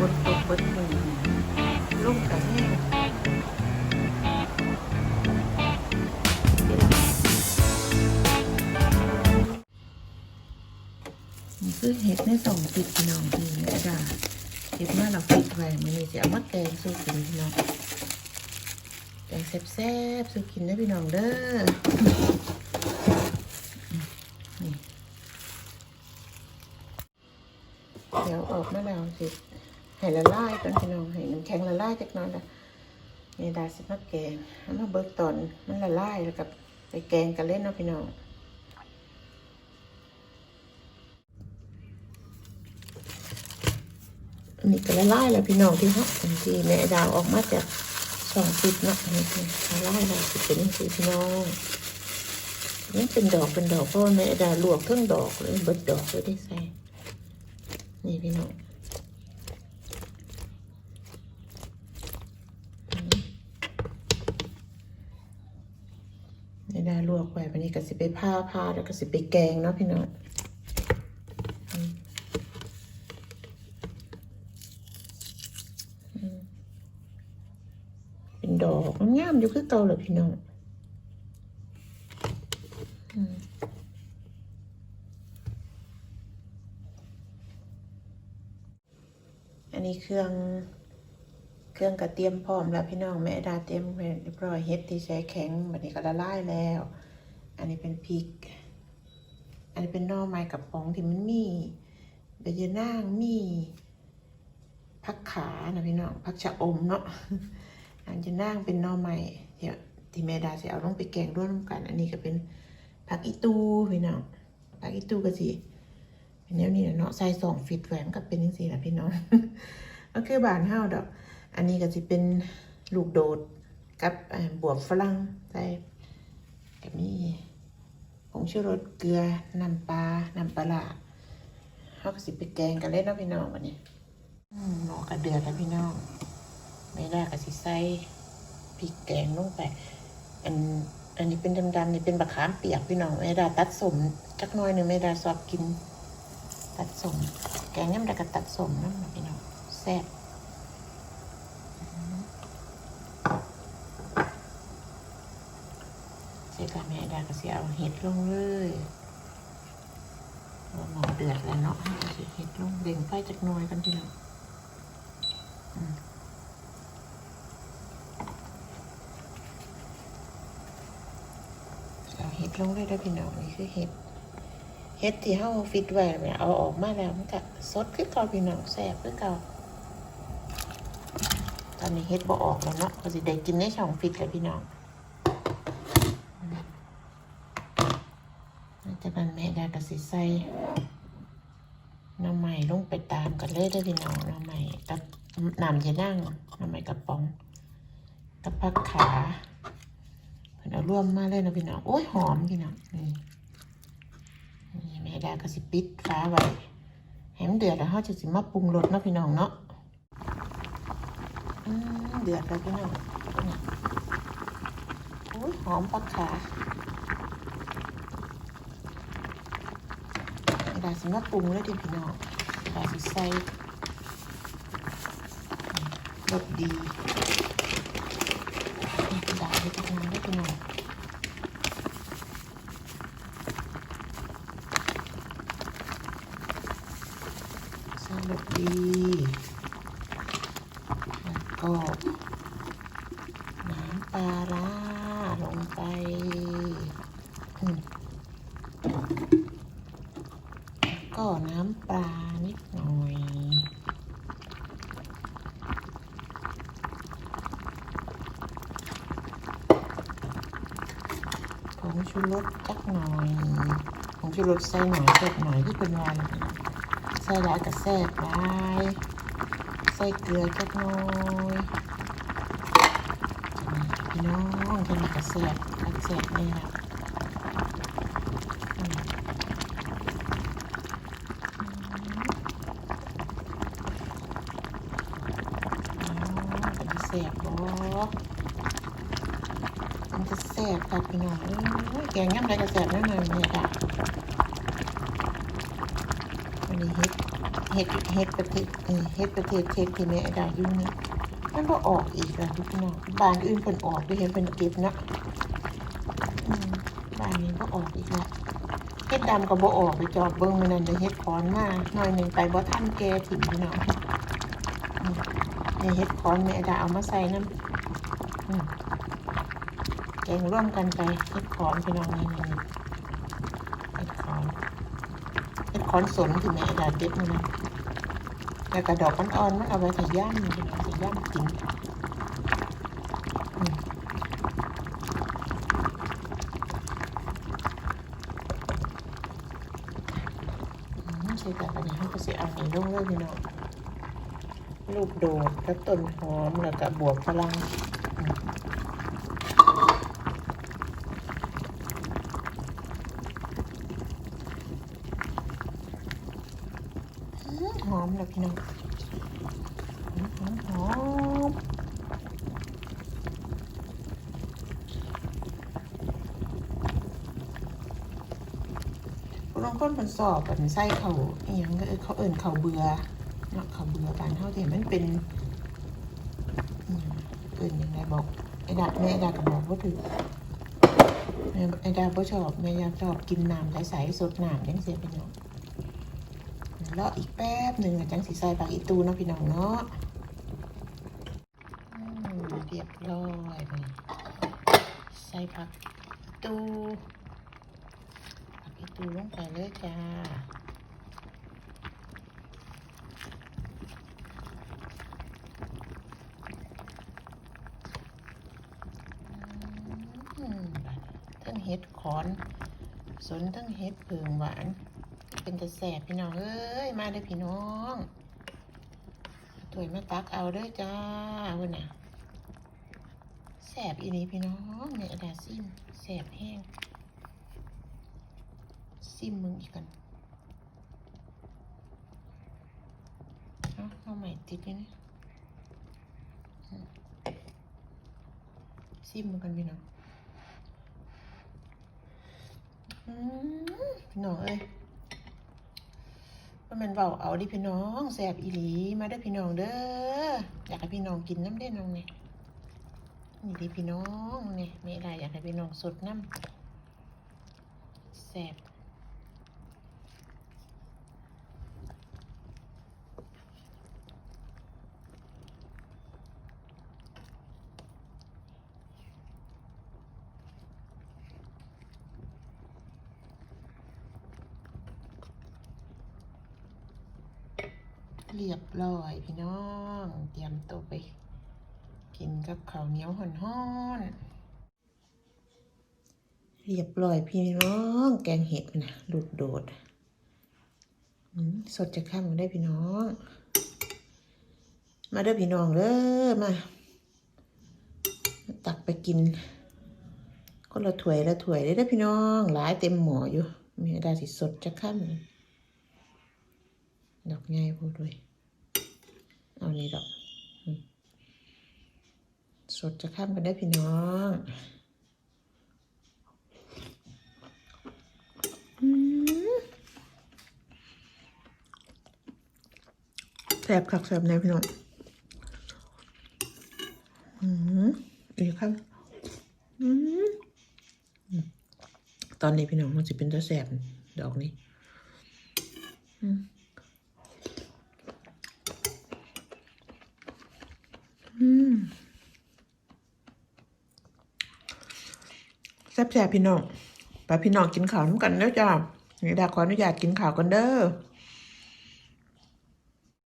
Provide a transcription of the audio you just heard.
บดตกบดมือลุ่มกับแห้งนี่คือเห็ดในสองติดพี่น้องทีนี่จ้ะเห็ดมื่อเราปิดไว้มันนี่จะเอามาแกงสู้กินพี่น้องแกงแซ่บๆสู้กินได้พี่น้องเด้อนี่เดี๋ยวออกมาแล้วสิ ให้ละลายก่อนพี่น้องให้น้ำแข็งละลายจักหน่อยละนี่ดาสิมาแกงเอามาเบิกตอนมันละลายแล้วกับไปแกงกันเล่นเนาะพี่น้องอันนี้ก็ละลายแล้วพี่น้องที่เขาอันที่แม่ดาวออกมาจากสองปิดเนาะนนี้คือละลายแล้วสิเป็นสีพี่น้องนี่เป็นดอกเป็นดอกเพราะว่าแม่ดาวลวกเครื่องดอกเลยเบิดดอกเลยได้ใส่นี่พี่น้อง แม่ดาวลวกไว้วันนี้ก็สิไปผ้าผ้าแล้วก็สิไปแกงเนาะพี่น้องเป็นดอกงามอยู่คือเก่าเลยพี่น้องอันนี้เครื่อง เครื่องกระเตรียมพร้อมแล้วพี่น้องแม่ดาเตรียมเรียบร้อยเฮ็ดที่ใช้แข็งบัดนี้ก็ละลายแล้ว อันนี้เป็นพริก อันนี้เป็นนอไม้กับปองที่มันมีใบยะนางมีผักขานะพี่น้องผักชะอมเนาะอันจะนั่งเป็นนอใหม่เดี๋ยวที่แม่ดาจะเอาลงไปแกงด้วยน้ำกัน อันนี้ก็เป็นผักอีตูพี่น้องผักอีตูก็สิเป็นแนวนี้แหละเนาะใส่สองฟิตแหวนก็เป็นยังสี่แหละพี่น้องก็คือบานห้าดอก อันนี้ก็จะเป็นลูกโดดกับบวบฝรั่งใส่กับนี่ผงชูรสเกลือน้ำปลาน้ำปลาเขาก็สิไปแกงกันเล่นนะพี่น้องวันนี้หมอกระเดือดแล้วพี่น้องไม่ได้ก็สิใส่พริกแกงลงไปอันอันนี้เป็นดำๆนี่เป็นบะขามเปียกพี่น้องไม่ได้ตัดสมจักน้อยหนึ่งไม่ได้ชอบกิน ตัดสมแกงย่ำได้ก็ตัดสมนั่นนะพี่น้องแซ่บ สร็จแล้วแม่ดาก็สิเอาเห็ดลงเลยหมอเดือดแล้วเนาะให้สิเห็ดลงเล่งไฟจักน้อยกันพี่น้องเอาเห็ดลงเลยได้อพี่น้องนี่คือเห็ดเห็ดที่เฮาฟิตไว้เนี่ยเอาออกมาแล้วมันก็สดคือเก่าพี่น้องแซ่บคือเก่าตอนนี้เห็ดบ่ออกแล้วเนาะก็สิได้กินในช่องฟิตแล้วพี่น้องอืม จากนั้นแม่ด้ก็สิใส่น้ำใหม่ลงไปตามกันเลยได้พี่น้องน้ำใหม่กับน้ำจะนั่งน้ำใหม่กระป๋องกับผักขาเพิ่นเอาร่วมมาเลยนะพี่น้องโอ้ยหอมพี่น้องนี่นี่แม่ดาก็สิปิดฟ้าไว้ให้มันเดือดแล้วเฮาจะสิมาปรุงรสเนาะพี่น้องเนาะอืมเดือดแล้วพี่น้องโอ้ยหอมปักขาแม่ ดาสิมาปรุงเลยเดิพี่น้องแม่ดาสิใส่รสดีนี่แม่ดาให้ทุกคนได้พี่น้องสวัสดีแล้วก็น้ำปลาร้าลงไปอืมแล้วก็น้ำปลานิดหน่อย ผ งชูรสจักหน่อยผงชูรสใส่หน่อยเผ็บหน่อยที่เป็นวันใส่ร้ายกับแซ่บหลายใส่เกลือจักหน้อยพี่น้องเป็นกับแซ่บกับแซ่บนี่นะมอ๋อเป็นจะแซ่บบ่มัน จะแซ่บค่อยแกงย่ำไรกระแซ่บนั่นเลยเนี่ยค่ะนนี้เฮ็ดเฮ็ดเฮ็ดประเทศเออเฮ็ดประเทศเช็กที่แม่ด้อยู่นี่มันก็ออกอีกแล้วพี่น้องบ้านอื่นเพิ่นออกไปเห็นเพิ่นเก็บนะบ้านนี้ก็ออกอีกแล้วเฮ็ดดำก็บ่ออกไปจอบเบิ่งมื้อนั้นได้เฮ็ดขอนมาหน่อยหนึ่งไปบ่ทันแกถิ่มพี่น้องอืมนี่เฮ็ดขอนแม่ด้เอามาใส่น้ำ แกงร่วมกันไปเฮ็ดขอนพี่น้องนี่นี่เฮ็ดขอนเป็นคอนสนถึงแม่ดาเด็ดมันนะแล้วกระดอกมันอ่อนมันเอาไปใส่ย่ำเป็นใส่ย่ำกินอืมอืมใส่แต่ปัญญาก็สิเอาในลงเลยพี่น้องลูกโดดแล้วต้นหอมแล้วก็บวบพลังอืมอืมหอม แล้วพี่น้องหอมหอมหอมผู้ลางคนมันสอบมันไส้เขาอหย่างก็เออเขาเอิ่นเขาเบื่อเนาะเขาเบื่อการเท่าที่มันเป็นเอิ่นยังไงบอกไอ้ดาแม่ดาก็บอกว่าถือแม่ไอ้ดาบ่ชอบแม่ยากชอบกินน้ำใสๆสดน้ำยังเสียพี่น้ องรออีกแป๊บหนึ่งอะจังสีใส่ผักอีตูเนาะพี่น้องเนาะเรียบร้อยเลยใส่ผักตูผักอีตูลงไปเลยจ้าทั้งเห็ดขอน สนทั้งเห็ดเพิงหวาน เป็นตะแสบพี่น้องเอ้ยมาเด้อพี่น้องถวยมาตักเอาเด้อจ้าวันน่ะแสบอีนี้พี่น้องเนี่ยดาซิมแสบแห้งซิมมึงอีกกันเอาเอาใหม่ติดเลยนะอืมซิมมึงกันพี่น้อง อืมพี่น้องเอ้ย ว่ามันเบาเอาดิพี่น้องแสบอีหลีมาได้พี่น้องเด้ออยากให้พี่น้องกินน้ำได้น้องเนี่ยนี่ดิพี่น้องเนี่ยไม่ได้อยากให้พี่น้องสดน้ำแสบ เรียบร้อยพี่น้อง เตรียมตัวไป กินกับข้าวเหนียวห่อนๆเรียบร้อยพี่น้อง แกงเห็ดนะลูกโดดสดจะข้ามกันได้พี่น้อง มาเด้อพี่น้องเด้อมา ตักไปกินคนละถ้วยละถ้วยได้เด้อพี่น้อง หลายเต็มหม้ออยู่มีได้สิสดจะข้ามดอกง่ายพูดด้วย เอานี่ดอกสดจะข้ามกันได้พี่น้องแสบคักแสบในพี่น้องอืมอีกครับอืมอืมตอนนี้พี่น้องมันจะเป็นตัวแสบดอกนี้อืมอืมแซ่บๆพี่น้องไปพี่น้องกินข้าวน้ำกันเด้อจ้านี่ดาขออนุญาตกินข้าวกันเด้อ